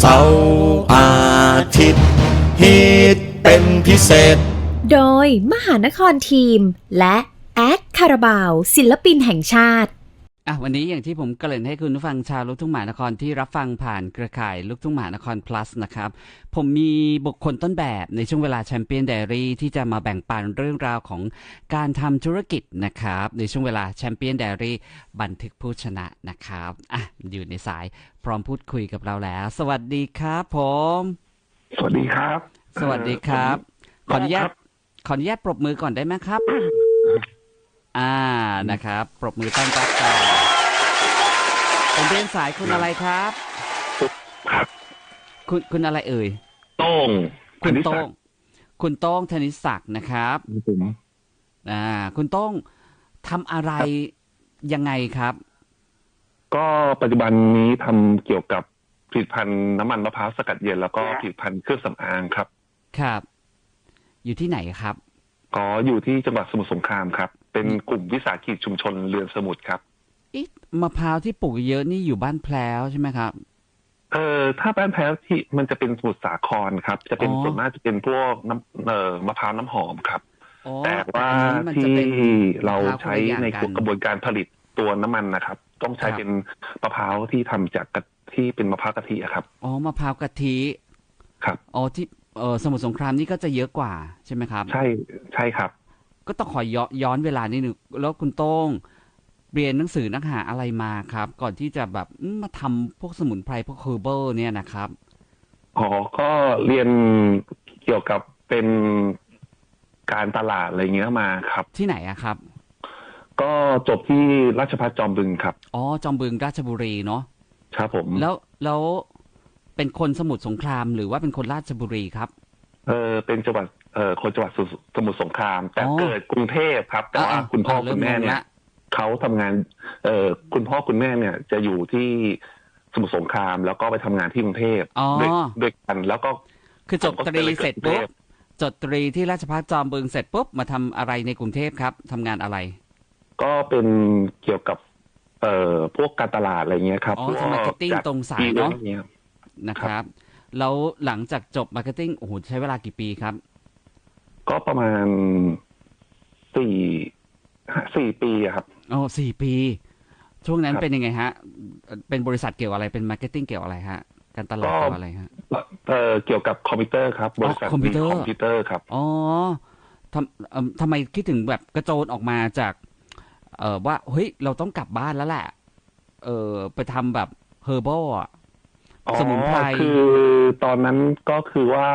เสาร์อาทิตย์ฮิตเป็นพิเศษ โดยมหานครทีม และ แอดคาราบาว ศิลปินแห่งชาติ อะวันนี้อย่างที่ผมเกริ่นให้คุณผู้ฟังชาวลูกทุ่งหมหานครที่รับฟังผ่านเครือข่ายลูกทุ่งหมหานคร plus นะครับ ผมมีบุคคลต้นแบบในช่วงเวลาแชมเปี้ยน d ดรี่ที่จะมาแบ่งปันเรื่องราวของการทำธุรกิจนะครับ ในช่วงเวลาแชมเปี้ยน d ดรี่บันทึกผู้ชนะนะครับอะอยู่ในสายพร้อมพูดคุยกับเราแล้ว สวัสดีครับผม สวัสดีครับสวัสดีครับขเออนุญาตครับขออนุญาตปรบมือก่อนได้ไหมครับ อ่านะครับ ปรบมือต้อนรับกัน ผมเรียนสายคุณอะไรครับครับ คุณคุณอะไรเอ่ยโต้งคุณนิสโต้สังกดิ์คุณโต้งธนิศักดิ์นะครับครับผมอ่า คุณโต้งทำอะไรยังไงครับ ก็ปัจจุบันนี้ทำเกี่ยวกับผลิตภัณฑ์น้ำมันมะพร้าวสกัดเย็นแล้วก็ผลิตภัณฑ์เครื่องสำอางครับ ครับ อยู่ที่ไหนครับ ก็อยู่ที่จังหวัดสมุทรสงครามครับ เป็นกลุ่มวิสาหกิจชุมชนเรือนสมุทรครับ อิ๊ะมะพร้าวที่ปลูกเยอะนี่อยู่บ้านแพลวใช่ไหมครับ เออถ้าบ้านแพ้วที่มันจะเป็นสมุทรสาครครับ จะเป็นอ๋อ ส่วนมากจะเป็นพวกน้ำเอ่อมะพร้าวน้ำหอมครับ อ๋อแต่ว่าอันนั้นมันจะที่เป็น เรามะพวใช้คนละอย่างในกักระบวนการผลิตตัวน้ำมันนะครับ ต้องใช้ครับ เป็นมะพร้าวที่ทำจากกะที่เป็นมะพร้าวกะทิอะครับ อ๋อมะพร้าวกะทิครับ อ๋อที่เออสมุทรสงครามนี่ก็จะเยอะกว่าใช่ไหมครับ ใช่ใช่ครับ ก็ต้องขอย้อนย้อนเวลานิดนึงแล้วคุณโต้ง เรียนหนังสือนักหาอะไรมาครับ ก่อนที่จะแบบอืมมาทำพวกสมุนไพรพวกเฮอร์เบิลเนี่ยนะครับ อ๋อก็เรียนเกี่ยวกับเป็นการตลาดอะไรเงี้ยมาครับ ที่ไหนอะครับ ก็จบที่ราชภัฏจอมบึงครับอ๋อจอมบึงราชบุรีเนาะครับผมแล้วแล้วเป็นคนสมุทรสงคราม หรือว่าเป็นคนราชบุรีครับ เออเป็นจังหวัดเออคนจังหวัดสมุทรสมุทรสงคราม แต่อ๋อเกิดกรุงเทพครับ แต่ว่าอ่าคุณพ่ออ่าเริ่คุมณแม่งงเนี่ย ละ เขาทำงาน เออคุณพ่อคุณแม่เนี่ยจะอยู่ที่สมุทรสงคราม แล้วก็ไปทำงานที่กรุงเทพอ๋อด้วยด้วยกันแล้วก็คือจบตรีเสร็จปุ๊บผมก็เลยเกิดกรุงเทพจดตรีที่ราชภัฏจอมบึงเสร็จปุ๊บมาทำอะไรในกรุงเทพครับทำงานอะไร ก็เป็นเกี่ยวกับ เอ่อพวกการตลาดอะไรเงี้ยครับอ๋อพวกทำ marketing จัดตรงสายอีวเนอะต์อะไรเงี้ยนะครับ แล้วหลังจากจบมาร์เก็ตติ้งโอ้โหใช้เวลากี่ปีครับ ก็ประมาณสี่ห้าสี่ปีอะครับ อ๋อสี่ปี ช่วงนั้นครับ เป็นยังไงฮะ เป็นบริษัทเกี่ยวอะไรเป็นมาร์เก็ตติ้งเกี่ยวอะไรฮะ การตลาดก็เกี่ยวอะไรฮะ เอ่อเกี่ยวกับคอมพิวเตอร์ครับ บริษัทคอมพิวเตอร์ คอมพิวเตอร์ครับ อ๋อทำเอิ่มทำไมคิดถึงแบบกระโจนออกมาจาก เอ่อว่าเฮ้ยเราต้องกลับบ้านแล้วแหละ เออไปทำแบบเฮอร์บออะอ๋อสมุนไพร คือตอนนั้นก็คือว่า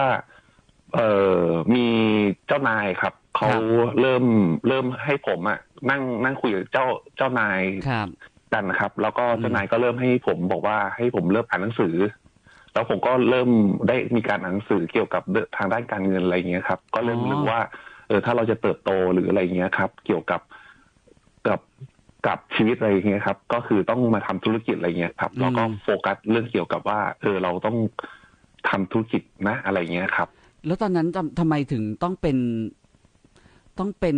เอ่อมีเจ้านายครับเขาเริ่มเริ่มให้ผมอะนั่งนั่งคุยกับเจ้าเจ้านายครับกันนะครับ แล้วก็อืมเจ้านายก็เริ่มให้ผมบอกว่าให้ผมเริ่มอ่านหนังสือ แล้วผมก็เริ่มได้มีการอ่านหนังสือเกี่ยวกับเรื่องทางด้านการเงินอะไรเงี้ยครับ ก็เริ่มรู้ว่า เออถ้าเราจะเติบโตหรืออะไรเงี้ยครับ เกี่ยวกับกับกับชีวิตอะไรเงี้ยครับ ก็คือต้องมาทำธุรกิจอะไรเงี้ยครับแล้วก็โฟกัสเรื่องเกี่ยวกับว่า เออเราต้องทำธุรกิจนะอะไรเงี้ยครับ แล้วตอนนั้นทำทำไมถึงต้องเป็นต้องเป็น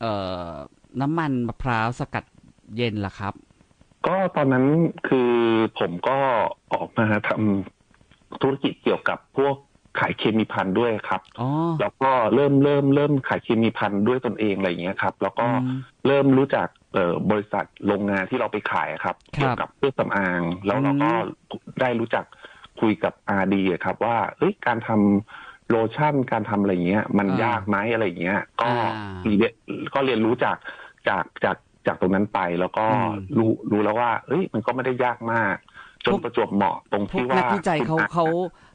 เอ่อน้ำมันมะพร้าวสกัดเย็นล่ะครับ ก็ตอนนั้นคือผมก็ออกมาทำธุรกิจเกี่ยวกับพวกขายเคมีพันธุ์ด้วยครับ อ๋อ แล้วก็เริ่มเริ่มเริ่มขายเคมีพันธุ์ด้วยตนเองอะไรอย่างเงี้ยครับ แล้วก็อืมเริ่มรู้จักเอ่อบริษัทโรงงานที่เราไปขายครับครับเกี่ยวกับเครื่องสำอาง แล้วเราก็ได้รู้จักคุยกับอาดีครับ ว่าเอ้ยการทำ โลชั่นการทำอะไรเงี้ย มันอ่ายยากไหมอะไรเงี้ย ก็อ่าเรียนก็เรียนรู้จากจากจากจากตรงนั้นไปแล้วก็อืมรู้รู้แล้วว่า เอ้ย มันก็ไม่ได้ยากมาก จนพวกประจวบเหมาะตรงพวที่กว่านักวิจัยเขาคุณอเขา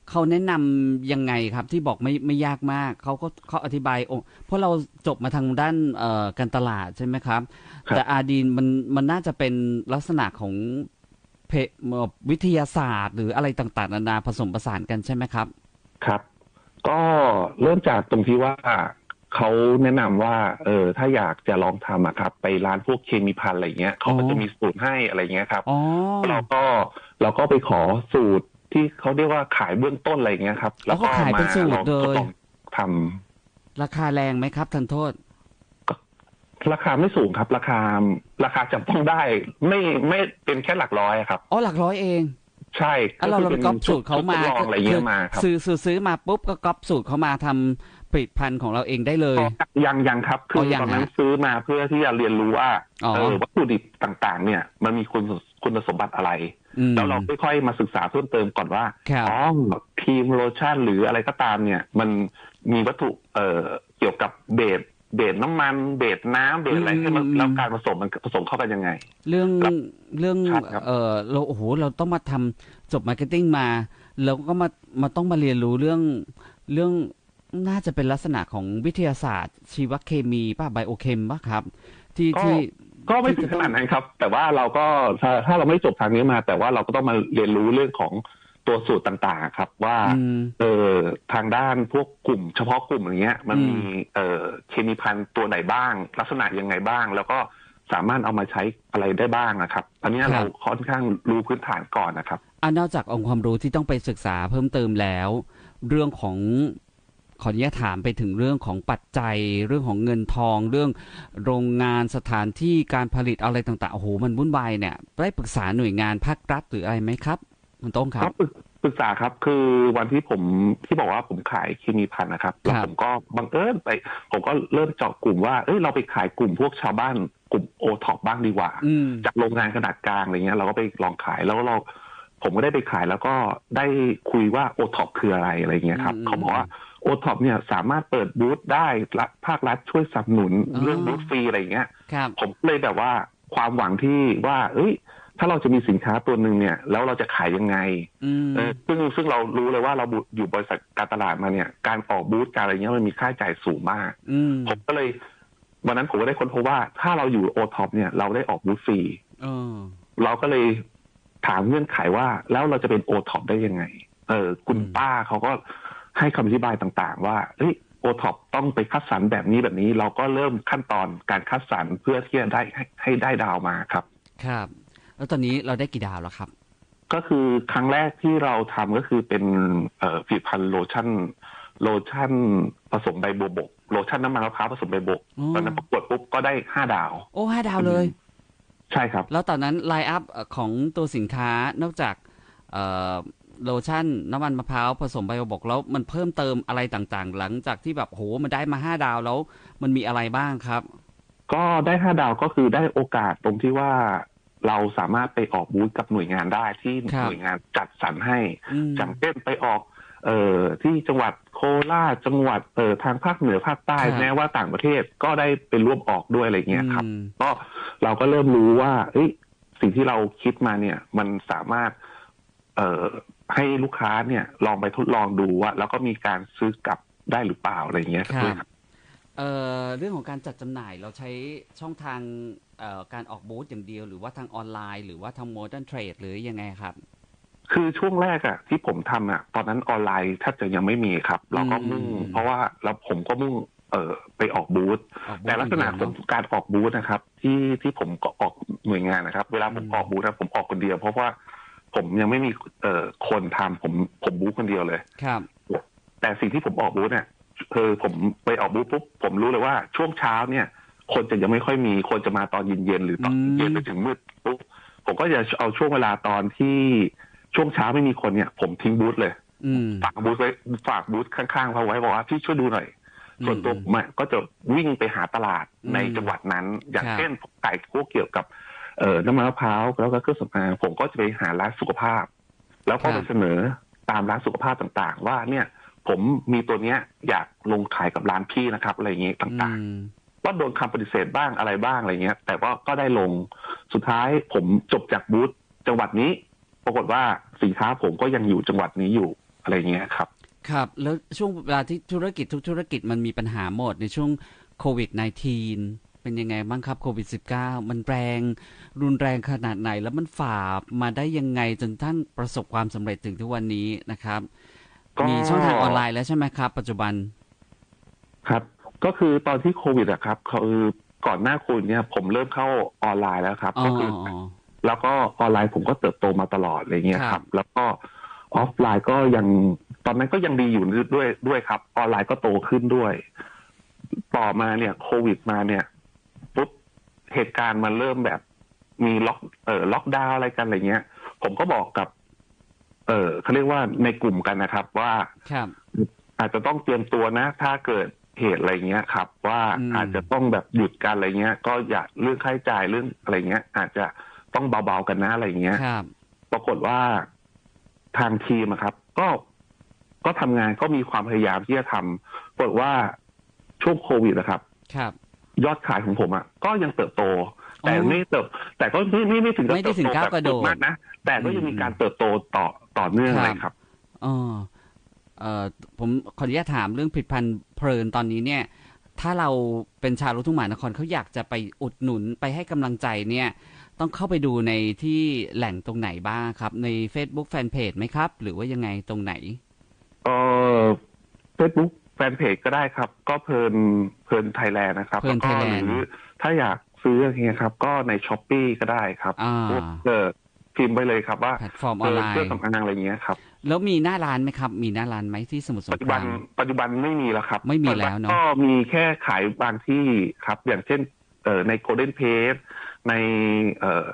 เขาแนะนำยังไงครับที่บอกไม่ไม่ยากมากเขาก็เขาอธิบายองค์เพราะเราจบมาทางด้านเอ่อการตลาดใช่ไหมครับครับแต่อาดีนมันมันน่าจะเป็นลักษณะของเพเอ่อวิทยาศาสตร์ หรืออะไรต่างๆนานาผสมผสานกันใช่ไหมครับ ครับ ก็เริ่มจากตรงที่ว่าเขาแนะนำว่า เออ ถ้าอยากจะลองทำอะครับ ไปร้านพวกเคมีพันอะไรเงี้ยเขาก็อ๋อจะมีสูตรให้อะไรเงี้ยครับอ๋อเราก็เราก็ไปขอสูตรที่เขาเรียกว่าขายเบื้องต้นอะไรเงี้ยครับ แล้วก็ขายเป็นสูตรลองเลทดยลองทำราคาแรงไหมครับทันโทษ ราคาไม่สูงครับ ราคาราคาจับต้องได้ ไม่ไม่เป็นแค่หลักร้อยครับอ๋อหลักร้อยเอง ใช่อะเราเราไปก๊อปสูตรเขามาทดลองอะไรเงี้ยมาครับซื้อซื้อซื้อมาปุ๊บก็ก๊อปสูตรเขามาทำผลิตภัณฑ์ของเราเองได้เลยก็ยังยังครับ คืออยังตอนนั้นฮะซื้อมาเพื่อที่จะเรียนรู้ว่าอ๋อเออวัตถุดิบต่างๆ เนี่ย มันมีคุณคุณสมบัติอะไรอืมแล้วเราค่อยๆมาศึกษาเพิ่มเติมก่อนว่าครับอ๋อครีมโลชั่นหรืออะไรก็ตามเนี่ย มันมีวัตถุเอ่อเกี่ยวกับเบส เบสน้ำมันเบสน้ำเบสอะไรให้มันแล้วการผสมมันผสมเข้ากันยังไง เรื่องครับเรื่องครับครับเออเราโอ้โหเราต้องมาทำจบมาร์เก็ตติ้งมาแล้วก็มามาต้องมาเรียนรู้เรื่องเรื่องน่าจะเป็นลักษณะของวิทยาศาสตร์ ชีวเคมีป่ะไบโอเคมป่ะครับ ที่ก็ที่ก็ไม่ถึงขนาดนั้นครับ แต่ว่าเราก็ถ้าถ้าเราไม่จบทางนี้มา แต่ว่าเราก็ต้องมาเรียนรู้เรื่องของ ตัวสูตรต่างๆครับ ว่าอืมเออทางด้านพวกกลุ่ม เฉพาะกลุ่มอย่างเงี้ย มันอืมมีเอ่อเคมีพันธุ์ตัวไหนบ้าง ลักษณะยังไงบ้าง แล้วก็สามารถเอามาใช้อะไรได้บ้างนะครับ อันเนี้ยเราค่อนข้างรู้พื้นฐานก่อนนะครับอะนอกจากองค์ความรู้ที่ต้องไปศึกษาเพิ่มเติมแล้ว เรื่องของขออนุญาตถามไปถึงเรื่องของปัจจัย เรื่องของเงินทอง เรื่องโรงงานสถานที่การผลิตอะไรต่างๆโอ้โหมันวุ่นวายเนี่ยได้ปรึกษาหน่วยงานภาครัฐหรืออะไรไหมครับ คุณโต้งครัก็บปรึกปรึกษาครับคือวันที่ผมที่บอกว่าผมขายเคมีพันธุ์นะครับแล้วครับผมก็บังเอิญไป ผมก็เริ่มเจาะกลุ่มว่าเอ้ยเราไปขายกลุ่มพวกชาวบ้านกลุ่มโอท็อปบ้างดีกว่าอืมจากโรงงานขนาดกลางอะไรเงี้ยเราก็ไปลองขายแล้วเราผมก็ได้ไปขายแล้วก็ได้คุยว่าโอท็อปคืออะไรอะไรเงี้ยครับอืมเขาบอกว่าโอท็อปเนี่ยสามารถเปิดบูธได้รัฐภาครัฐช่วยสนับสนุนอ๋อเรื่องบูธฟรีอะไรเงี้ยครับผมก็เลยแบบว่าความหวังที่ว่า เอ้ย ถ้าเราจะมีสินค้าตัวหนึ่งเนี่ย แล้วเราจะขายยังไงอืมเออซึ่งซึ่งเรารู้เลยว่าเราอยู่บริษัทการตลาดมาเนี่ย การออกบูธการอะไรเงี้ยมันมีค่าใช้จ่ายสูงมากอืมผมก็เลยวันนั้นผมก็ได้ค้นพบว่าถ้าเราอยู่โอท็อปเนี่ย เราได้ออกบูธฟรีเออเราก็เลยถามเงื่อนไขว่า แล้วเราจะเป็นโอท็อปได้ยังไง เออ คุณอืมป้าเขาก็ให้คำอธิบายต่างๆ ว่าเฮ้ยโอท็อปต้องไปคัดสรรแบบนี้แบบนี้ เราก็เริ่มขั้นตอนการคัดสรรเพื่อที่จะได้ให้ให้ได้ดาวมาครับ ครับ แล้วตอนนี้เราได้กี่ดาวแล้วครับ ก็คือครั้งแรกที่เราทำก็คือเป็นเอ่อผลิตภัณฑ์โลชั่น โลชั่นผสมใบบัวบก โลชั่นน้ำมันมะพร้าวผสมใบบัวบกอ๋อตอนนั้นประกวดปุ๊บก็ได้ห้าดาว โอ้ห้าดาวเลย ใช่ครับ แล้วตอนนั้นไลน์อัพของตัวสินค้านอกจากเอ่อโลชั่นน้ำมันมะพร้าวผสมไบโอบกแล้วมันเพิ่มเติมอะไรต่างๆ หลังจากที่แบบโหมันได้มาห้าดาวแล้ว มันมีอะไรบ้างครับ ก็ได้ห้าดาวก็คือได้โอกาสตรงที่ว่า เราสามารถไปออกบูธกับหน่วยงานได้ที่ครับหน่วยงานจัดสรรให้อืมอย่างเช่นไปออกเอ่อที่จังหวัดโคราชจังหวัดเอ่อทางภาคเหนือภาคใต้ครับแม้ว่าต่างประเทศก็ได้เป็นร่วมออกด้วยอะไรเงี้ยครับอืมก็เราก็เริ่มรู้ว่าเอ้ยสิ่งที่เราคิดมาเนี่ย มันสามารถ เอ่อให้ลูกค้าเนี่ย ลองไปทดลองดูว่าแล้วก็มีการซื้อกลับได้หรือเปล่าอะไรเงี้ยครับด้วยครับเอ่อเรื่องของการจัดจำหน่ายเราใช้ช่องทางเอ่อ การออกบูธอย่างเดียว หรือว่าทางออนไลน์ หรือว่าทางโมเดิร์นเทรดหรือยังไงครับ คือช่วงแรกอะที่ผมทำอะตอนนั้นออนไลน์แทบจะยังไม่มีครับ เราก็มุ่งอืมเพราะว่าเราผมก็มุ่งเอ่อไปออกบูธออกบูธแต่ลักษณะย่างขเดีอยงวเนอะการออกบูธนะครับ ที่ที่ผมก็ออกหน่วยงานนะครับ เวลาผมอืมออกบูธนะผมออกคนเดียว เพราะว่าผมยังไม่มีเอ่อคนทำผมผมบูธคนเดียวเลยครับ แต่สิ่งที่ผมออกบูธเนี่ยคือผมไปออกบูธปุ๊บผมรู้เลยว่าช่วงเช้าเนี่ย คนจะยังไม่ค่อยมีคนจะมาตอนเย็นๆหรือตอนอืมเย็นไปถึงมืดปุ๊บผมก็จะเอาช่วงเวลาตอนที่ช่วงเช้าไม่มีคนเนี่ย ผมทิ้งบูธเลยอืมฝากบูธไว้ฝากบูธข้างๆเขาไว้บอกว่าพี่ช่วยดูหน่อย ส่วนตัวผมอะก็จะวิ่งไปหาตลาดอืมในจังหวัดนั้น อย่างครับเช่นขายพวกเกี่ยวกับเอ่อน้ำมันมะพร้าวแล้วก็เครื่องสำอางผมก็จะไปหาร้านสุขภาพ แล้วก็ไปเสนอตามร้านสุขภาพต่างๆ ว่าเนี่ย ผมมีตัวเนี้ยอยากลงขายกับร้านพี่นะครับ อะไรอย่างเงี้ยต่างอื มๆก็โดนคำปฏิเสธบ้างอะไรบ้างอะไรเงี้ย แต่ว่าก็ได้ลงสุดท้ายผมจบจากบูธจังหวัดนี้ ปรากฏว่าสินค้าผมก็ยังอยู่จังหวัดนี้อยู่อะไรเงี้ยครับ ครับ แล้วช่วงเวลาที่ธุรกิจทุกธุรกิจมันมีปัญหาหมดในช่วงโควิด -19 เป็นยังไงบ้างครับโควิด -19 มันแรง รุนแรงขนาดไหนแล้วมันฝ่ามาได้ยังไงจนท่านประสบความสำเร็จถึงทุกวันนี้นะครับก็มีช่องทางออนไลน์แล้วใช่ไหมครับ ปัจจุบัน ครับ ก็คือตอนที่โควิดอะครับคือก่อนหน้าโควิดเนี่ยผมเริ่มเข้าออนไลน์แล้วครับอ๋อก็คือแล้วก็ออนไลน์ผมก็เติบโตมาตลอดอะไรเงี้ยคครัรับบแล้วก็ออฟไลน์ก็ยังตอนนั้นก็ยังดีอยู่ด้วยด้วยครับ ออนไลน์ก็โตขึ้นด้วย ต่อมาเนี่ย โควิดมาเนี่ยปุ๊บเหตุการณ์มันเริ่มแบบมีล็อกเอ่อล็อกดาวน์อะไรกันอะไรเงี้ย ผมก็บอกกับ เออเขาเรียกว่าในกลุ่มกันนะครับ ว่าครับอาจจะต้องเตรียมตัวนะ ถ้าเกิด เหตุอะไรเงี้ยครับ ว่าอืมอาจจะต้องแบบหยุดกันอะไรเงี้ย ก็อย่าเรื่องค่าใช้จ่ายเรื่องอะไรเงี้ย อาจจะต้องเบาๆกันนะอะไรเงี้ยครับปรากฏว่าทางทีมอะครับ ก็ก็ทำงานก็มีความพยายามที่จะทำปรากฏว่าช่วงโควิดนะครับ ครับ ยอดขายของผมอะก็ยังเติบโต แต่อ๋อไม่เติบ แต่ก็ไม่ไม่ไม่ถึงกับไม่ได้ถึงก้าวกระโดดเติบโตแบบสุมากนะแต่ก็ยังมีการเติบโตต่อต่อเนื่องครับเลยครับอ๋อเอ่อ ผมขออนุญาตถามเรื่องผลิตภัณฑ์เพลินตอนนี้เนี่ย ถ้าเราเป็นชาวลูกทุ่งมหานครเขาอยากจะไปอุดหนุนไปให้กำลังใจเนี่ย ต้องเข้าไปดูในที่แหล่งตรงไหนบ้างครับ ใน Facebook Fanpage ไหมครับ หรือว่ายังไงตรงไหนเออเฟซบุ๊กแฟนเพจก็ได้ครับ ก็เพลินเพลินไทยแลนด์นะครับเพลินแล้วก็ Thailand หรือถ้าอยากซื้ออย่างเงี้ยครับ ก็ในช้อปปีก็ได้ครับอ่าพวกเออพิมพ์ไปเลยครับว่าแพลตฟอร์มอเออนอไลเครื่องน์สำอางอะไรเงี้ยครับ แล้วมีหน้าร้านไหมครับ มีหน้าร้านไหมที่สมุทรสปัจงจุคบัรานม ปัจจุบันไม่มีแล้วครับไม่มีแล้วเนอะ ก็มีแค่ขายบางที่ครับ อย่างเช่น เอ่อใน Golden Page ในเอ่อ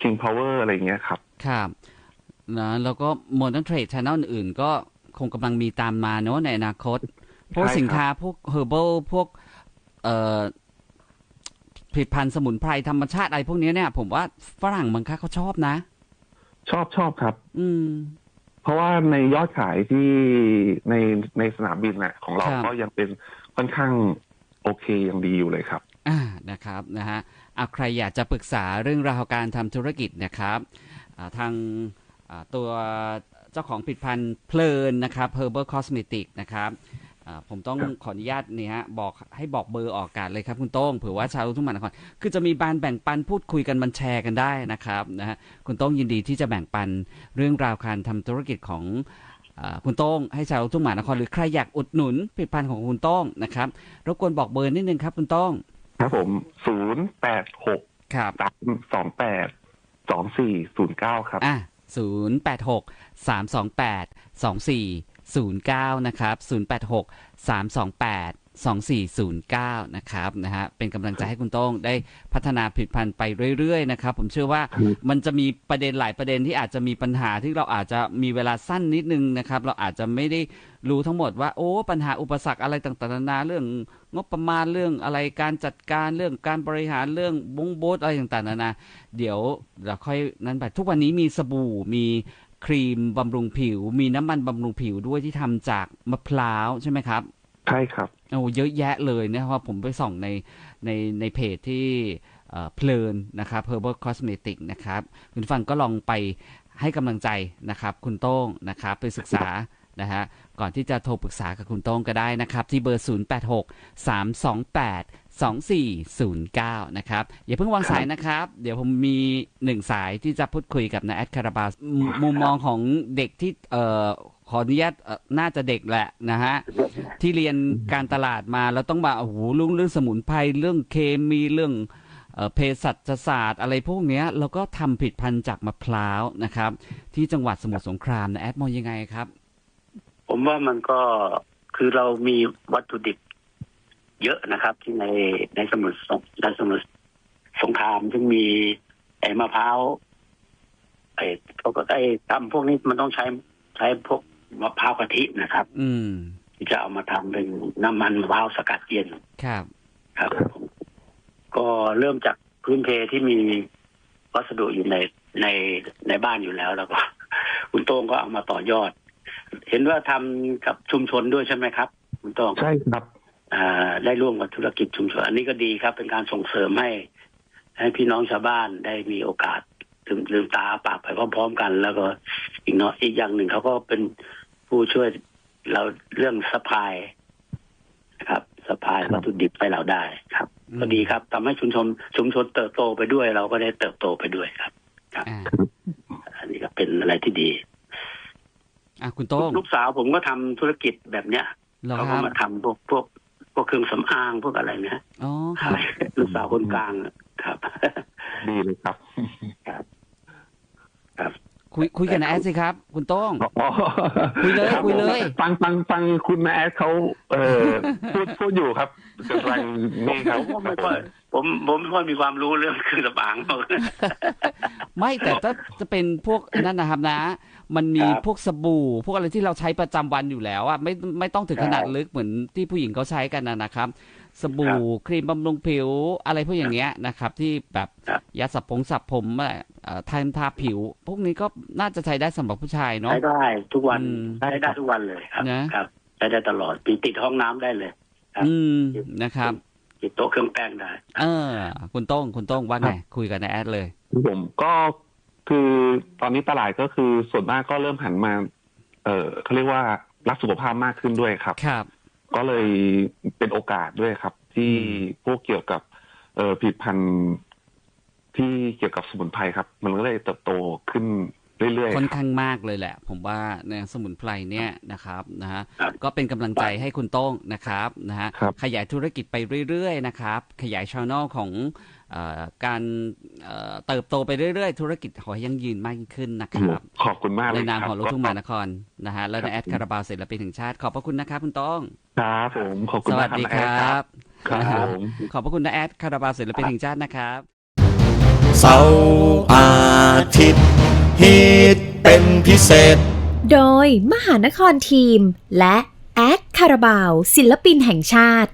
King Power อะไรเงี้ยครับ ครับนะแล้วก็ Modern Trade Channel อื่นๆ ก็คงกำลังมีตามมาเนอะในอนาคต พวกใช่ครับสินค้าพวก Herbal พวกเอ่อผลิตภัณฑ์สมุนไพรธรรมชาติอะไรพวกนี้เนี่ย ผมว่าฝรั่งบางค่าเขาชอบนะ ชอบชอบครับ อืม เพราะว่าในยอดขายที่ในในสนามบินน่ะของเราครับ ก็ยังเป็นค่อนข้างโอเคยังดีอยู่เลยครับ อ่านะครับนะฮะเอาใครอยากจะปรึกษาเรื่องราวการทำธุรกิจนะครับอ่าทางอ่าตัวเจ้าของผลิตภัณฑ์เพลินนะครับ Herbal Cosmetic นะครับอ่า ผมต้องครับขออนุญาตนี่ฮะบอกให้บอกเบอร์ออกอากาศเลยครับคุณโต้งเผื่อว่าชาวลูกทุ่งมหานครคือจะมีบานแบ่งปันพูดคุยกันมันแชร์กันได้นะครับนะฮะคุณโต้งยินดีที่จะแบ่งปันเรื่องราวการทำธุรกิจของอ่าคุณโต้งให้ชาวลูกทุ่งมหานครหรือใครอยากอุดหนุนผลิตภัณฑ์ของคุณโต้งนะครับรบกวนบอกเบอร์นิดนึงครับคุณโต้งครับผมศูนย์แปดหกครับสามสองแปดสองสี่ศูนย์เก้าครับอะศูนย์แปดหกสามสองแปดสองสี่ ศูนย์เก้านะครับศูนย์แปดหกสามสองแปดสองสี่ศูนย์เก้านะครับนะฮะเป็นกำลังใจให้คุณโต้งได้พัฒนาผลิตภัณฑ์ไปเรื่อยๆนะครับ ผมเชื่อว่าครับมันจะมีประเด็นหลายประเด็นที่อาจจะมีปัญหาที่เราอาจจะมีเวลาสั้นนิดนึงนะครับ เราอาจจะไม่ได้รู้ทั้งหมดว่าโอ้ปัญหาอุปสรรคอะไรต่างๆนานาเรื่องงบประมาณเรื่องอะไรการจัดการเรื่องการบริหารเรื่องบงโบสอะไรต่างๆนานาเดี๋ยวเราค่อยนั้นไปทุกวันนี้มีสบู่มี ครีมบำรุงผิว มีน้ำมันบำรุงผิวด้วยที่ทำจากมะพร้าวใช่ไหมครับ ใช่ครับโอ้เยอะแยะเลยนะครับว่าผมไปส่องในในในเพจที่เอ่อเพลินนะครับ Herbal Cosmetic นะครับ คุณฟังก็ลองไปให้กำลังใจนะครับ คุณโต้งนะครับ ไปศึกษานะฮะ ก่อนที่จะโทรปรึกษากับคุณโต้งก็ได้นะครับ ที่เบอร์ 086 328 2409 นะครับ อย่าเพิ่งวางสายนะครับ เดี๋ยวผมมีหนึ่งสายที่จะพูดคุยกับนาแอดคาราบาวมุมมองของเด็กที่เอ่อขออนุญาตน่าจะเด็กแหละนะฮะ ที่เรียนการตลาดมาแล้วต้องมาโอ้โหเรื่องเรื่องสมุนไพรเรื่องเคมีเรื่องเภสัชศาสตร์ อะไรพวกเนี้ยแล้วก็ทำผลิตภัณฑ์จากมะพร้าวนะครับ ที่จังหวัดสมุทรสงครามนะแอดมองยังไงครับ ผมว่ามันก็คือเรามีวัตถุดิบเยอะนะครับ ที่ในในสมุทรสงในสมุทรสงครามซึ่งมีไอ้มะพร้าวไอ้เขาก็ไอ้ทำพวกนี้มันต้องใช้ใช้พวกมะพร้าวกะทินะครับ อืมที่จะเอามาทำเป็นน้ำมันมะพร้าวสกัดเย็นครับ ครับผมก็เริ่มจากพื้นเพที่มีวัสดุอยู่ในในในบ้านอยู่แล้วแล้วก็ คุณโต้งก็เอามาต่อยอด เห็นว่าทำกับชุมชนด้วยใช่ไหมครับคุณโต้งใช่ครับอ่าได้ร่วมกับธุรกิจชุมชน อันนี้ก็ดีครับ เป็นการส่งเสริมให้ ให้พี่น้องชาวบ้านได้มีโอกาสลืมลืมตาปากไปพร้อมๆกัน แล้วก็อีกเนาะอีกอย่างหนึ่งเขาก็เป็นผู้ช่วยเราเรื่องสปายนะครับสปายวัตถุดิบให้เราได้ครับอืมก็ดีครับทำให้ชุมชนชุมชนเติบโตไปด้วย เราก็ได้เติบโตไปด้วยครับอ่าอันนี้ก็เป็นอะไรที่ดี อะคุณโต้งลูกสาวผมก็ทำธุรกิจแบบเนี้ยเหรอเขาคก็รับมาทำพวกพวกพวกเครื่องสำอางพวกอะไรเนี่ยอ๋อครับลูกสาวคนกลางอะครับ ดีเลยครับคุยคุยกันนะแอดสิครับ คุณโต้งอ๋อคุยเลยรับคุยเลย ฟังฟังฟังคุณแม่แอดเขาเออพูดพูดอยู่ครับกำลังนี่ครับ ผมก็ไม่ค่อยผมผมไม่ค่อยมีความรู้เรื่องเครื่องสำอางไม่แต่ถ้าจะเป็นพวกนั่นนะครับนะ มันมีครับพวกสบู่ พวกอะไรที่เราใช้ประจำวันอยู่แล้วอะไม่ไม่ต้องถึงครับขนาดลึกเหมือนที่ผู้หญิงเขาใช้กันนะนะครับ สบู่ครีมบำรุงผิวอะไรพวกอย่างเงี้ยนะครับ ที่แบบครับยาสระผมสระผมอะไรเอ่อทาทาผิว พวกนี้ก็น่าจะใช้ได้สำหรับผู้ชายเนาะใช้ได้ทุกวันอืมใช้ได้ทุกวันเลยครับนะครับใช้ได้ตลอดปีติดห้องน้ำได้เลย ครับอืมนะครับ ติดโต๊ะเครื่องแป้งได้ เออ คุณโต้งคุณโต้งว่าไงคุยกันในแอดเลยผมก็คือตอนนี้ตลาดก็คือส่วนมากก็เริ่มหันมา เออเขาเรียกว่ารักสุขภาพมากขึ้นด้วยครับ ครับ ก็เลยเป็นโอกาสด้วยครับ ที่อืมพวกเกี่ยวกับ เอ่อผลิตภัณฑ์ที่เกี่ยวกับสมุนไพรครับ มันก็เลยเติบโตขึ้น เรื่อยๆค่อนครับข้างมากเลยแหละ ผมว่าในสมุนไพรเนี่ยนะครับนะฮะครับก็เป็นกำลังใจให้คุณโต้งนะครับนะฮะครับขยายธุรกิจไปเรื่อยๆนะครับ ขยายช่องของเออการเอ่อเติบโตไปเรื่อยๆ ธุรกิจขอให้ยั่งยืนมากยิ่งขึ้นนะครับ ขอบคุณมากเลในยนามครับของลูกทุ่งมหานครนะฮะและในแอดคาราบาวศิลปินแห่งชาติ ขอบพระคุณนะครับคุณโต้งครับผมขอบคุสณวัมาสกครับดีนาคแอดรับครับนะผฮะมขอบพระคุณนะแอดคาราบาวศิลปินแห่งชาตินะครับ เสาร์อาทิตย์ ฮิตเป็นพิเศษ โดยมหานครทีม และ แอดคาราบาว ศิลปินแห่งชาติ